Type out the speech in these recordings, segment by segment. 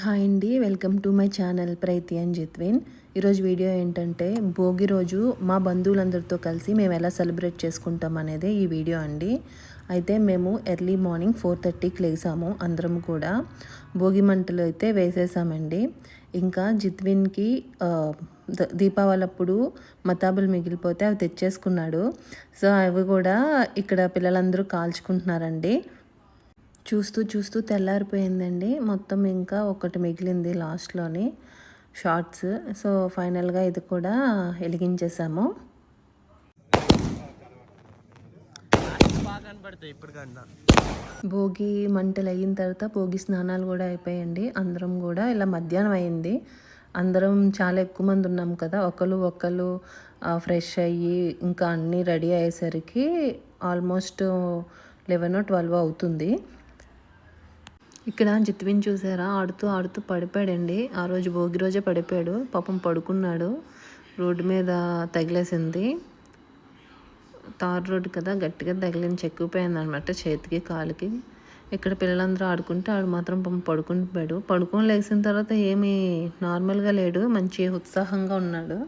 Hi అండి welcome to my channel Preethi and Jithwin. ఈరోజు video ఏంటంటే భోగి రోజు మా బంధువులందరితో కలిసి మేము ఎలా సెలబ్రేట్ చేసుకుంటాం అనేది ఈ వీడియో అండి. అయితే మేము ఎర్లీ మార్నింగ్ ఫోర్ థర్టీకి లేసాము అందరం కూడా. భోగి మంటలు అయితే వేసేసామండి. ఇంకా జిత్విన్కి దీపావళి అప్పుడు మతాబులు మిగిలిపోతే అవి తెచ్చేసుకున్నాడు. సో అవి కూడా ఇక్కడ పిల్లలందరూ కాల్చుకుంటున్నారండి. చూస్తూ చూస్తూ తెల్లారిపోయిందండి. మొత్తం ఇంకా ఒకటి మిగిలింది లాస్ట్లోని షార్ట్స్. సో ఫైనల్గా ఇది కూడా వెలిగించేసాము. ఇప్పుడు భోగి మంటలు అయిన తర్వాత భోగి స్నానాలు కూడా అయిపోయాయండి. అందరం కూడా ఇలా మధ్యాహ్నం అయింది. అందరం చాలా ఎక్కువ మంది ఉన్నాం కదా. ఒకరు ఒకరు ఫ్రెష్ అయ్యి ఇంకా అన్నీ రెడీ అయ్యేసరికి ఆల్మోస్ట్ లెవెన్ ట్వెల్వ్ అవుతుంది. ఇక్కడ జిత్విన్ చూసారా? ఆడుతూ ఆడుతూ పడిపోయాడండి. ఆ రోజు భోగి రోజే పడిపోయాడు. పాపం పడుకున్నాడు. రోడ్డు మీద తగిలేసింది. తార్ రోడ్డు కదా గట్టిగా తగిలించి చెక్కుపోయింది అనమాట చేతికి కాలుకి. ఇక్కడ పిల్లలందరూ ఆడుకుంటే ఆడు మాత్రం పాపం పడుకుని పోయాడు పడుకొని లేచిన తర్వాత ఏమీ నార్మల్గా లేడు. మంచి ఉత్సాహంగా ఉన్నాడు.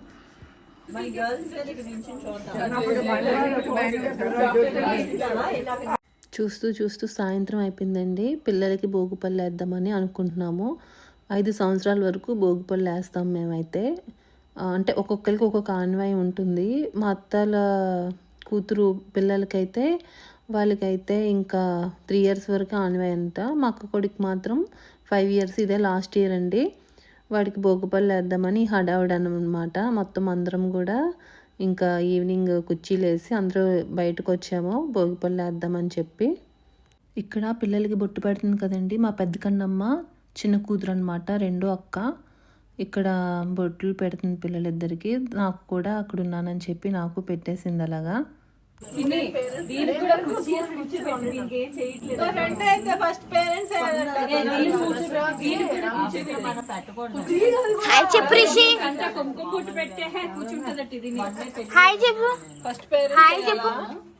చూస్తూ చూస్తూ సాయంత్రం అయిపోయిందండి. పిల్లలకి భోగిపళ్ళు వేద్దామని అనుకుంటున్నాము. ఐదు సంవత్సరాల వరకు భోగిపళ్ళు వేస్తాం మేమైతే. అంటే ఒక్కొక్కరికి ఒక్కొక్క ఆన్వాయి ఉంటుంది. మా అత్తల కూతురు పిల్లలకైతే వాళ్ళకైతే ఇంకా త్రీ ఇయర్స్ వరకు ఆన్వాయి అంట. మా అక్క కొడుకు మాత్రం ఫైవ్ ఇయర్స్ ఇదే లాస్ట్ ఇయర్ అండి. వాడికి భోగిపళ్ళు వేద్దామని హడావుడి అనమాట మొత్తం అందరం కూడా ఇంకా ఈవినింగ్ కుర్చీలు వేసి అందరూ బయటకు వచ్చాము భోగిపళ్ళు వేద్దామని చెప్పి. ఇక్కడ పిల్లలకి బొట్టు పెడుతుంది కదండి మా పెద్ద కన్నమ్మ చిన్న కూతురు అనమాట రెండో అక్క. ఇక్కడ బొట్లు పెడుతుంది పిల్లలిద్దరికీ నాకు కూడా అక్కడ ఉన్నానని చెప్పి నాకు పెట్టేసింది అలాగా. హాయ్ చెప్పు రిషి హాయ్ చెప్పు హాయ్ చెప్పు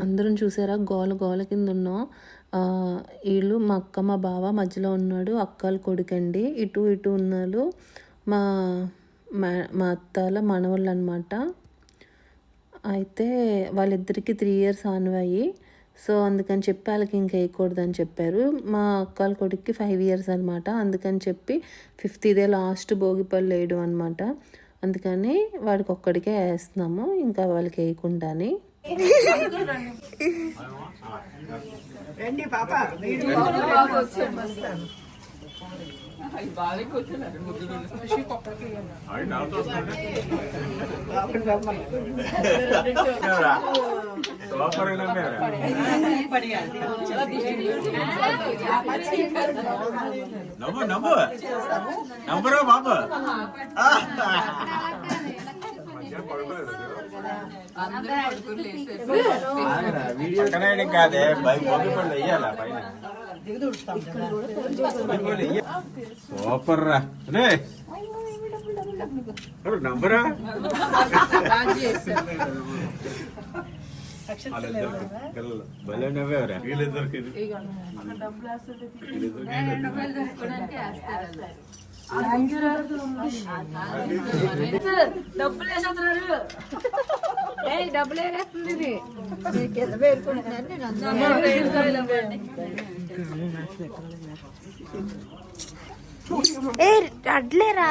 అందరం చూసారా? గోల గోల కింద ఉన్నాం వీళ్ళు మా అక్క మా బావ మధ్యలో ఉన్నాడు. అక్కల కొడుకండి. ఇటు ఇటు ఉన్నారు. మా మా- మా అత్తాల మనవాళ్ళు అనమాట అయితే వాళ్ళిద్దరికి త్రీ ఇయర్స్ ఆనవాయి. సో అందుకని చెప్పి వాళ్ళకి ఇంకా వేయకూడదని చెప్పారు. మా అక్కల కొడుక్కి ఫైవ్ ఇయర్స్ అనమాట. అందుకని చెప్పి ఫిఫ్త్ ఇదే లాస్ట్ భోగిపళ్ళు వేయడం అనమాట. అందుకని వాడికి ఒక్కడికే వేస్తున్నాము ఇంకా వాళ్ళకి వేయకుండాని. రండి పాప వీడియో నవ్వు నవ్వు. నవ్వురా బాబు. పక్కన కాదే వెయ్యాలా పైన? సూపర్ రా. రే ఎవరు నవ్వరా పిల్లలు అడ్లేరా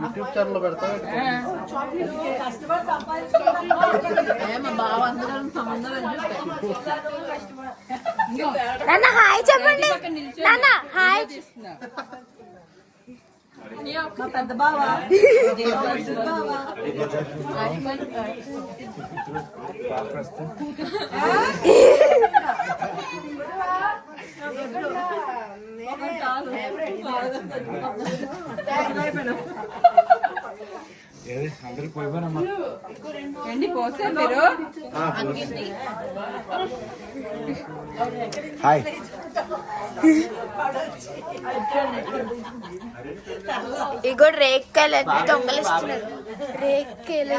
యూట్యూబ్ ఛానల్ పెడతా నాన్న హాయ్ చెప్పండి. నాన్న hi. Mapagbawa. Mapagbawa. you. Hi. ఇగో రేక్కలు దొంగలిస్తున్నారు. రేక్కలు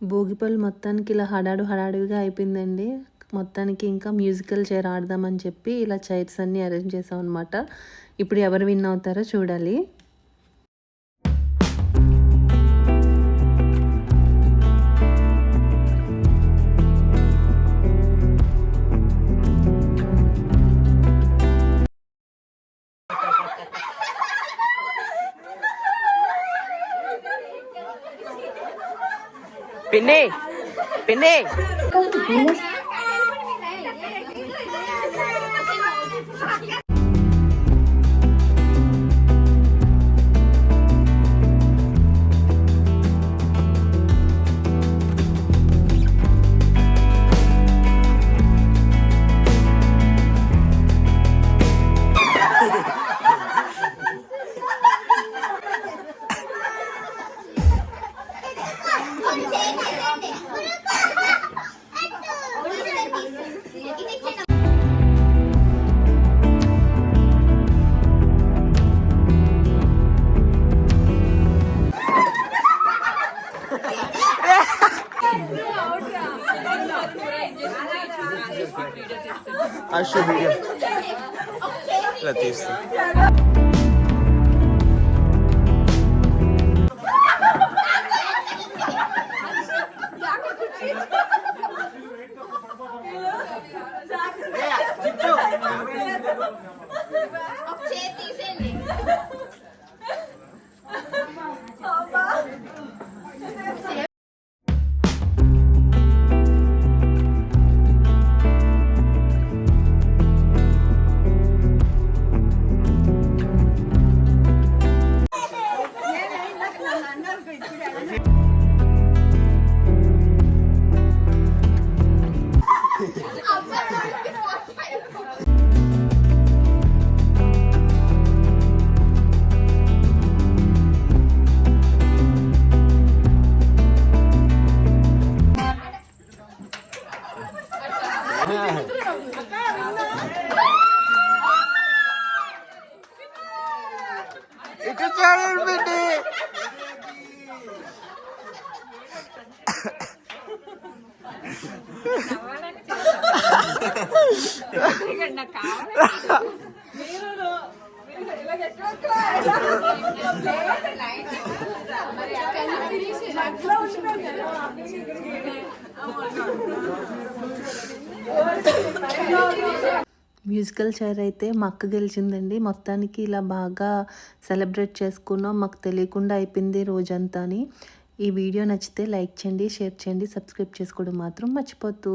భోగిపల్లి మొత్తానికి ఇలా హడాడు హడాడుగా అయిపోయిందండి. మొత్తానికి ఇంకా మ్యూజికల్ చైర్ ఆడదామని చెప్పి ఇలా చైర్స్ అన్నీ అరేంజ్ చేసాం అనమాట ఇప్పుడు ఎవరు విన్ అవుతారో చూడాలి. പിന്നെ പിന്നെ అశ్వ వీడియో ఇలా తీస్తా మ్యూజికల్ చైర్ అయితే మా అక్క గెలిచిందండి. మొత్తానికి ఇలా బాగా సెలబ్రేట్ చేసుకున్నాం. మాకు తెలియకుండా అయిపోయింది రోజంతా అని ఈ వీడియో నచ్చితే లైక్ చేయండి షేర్ చేయండి సబ్స్క్రైబ్ చేసుకోవడం మాత్రం మర్చిపోతూ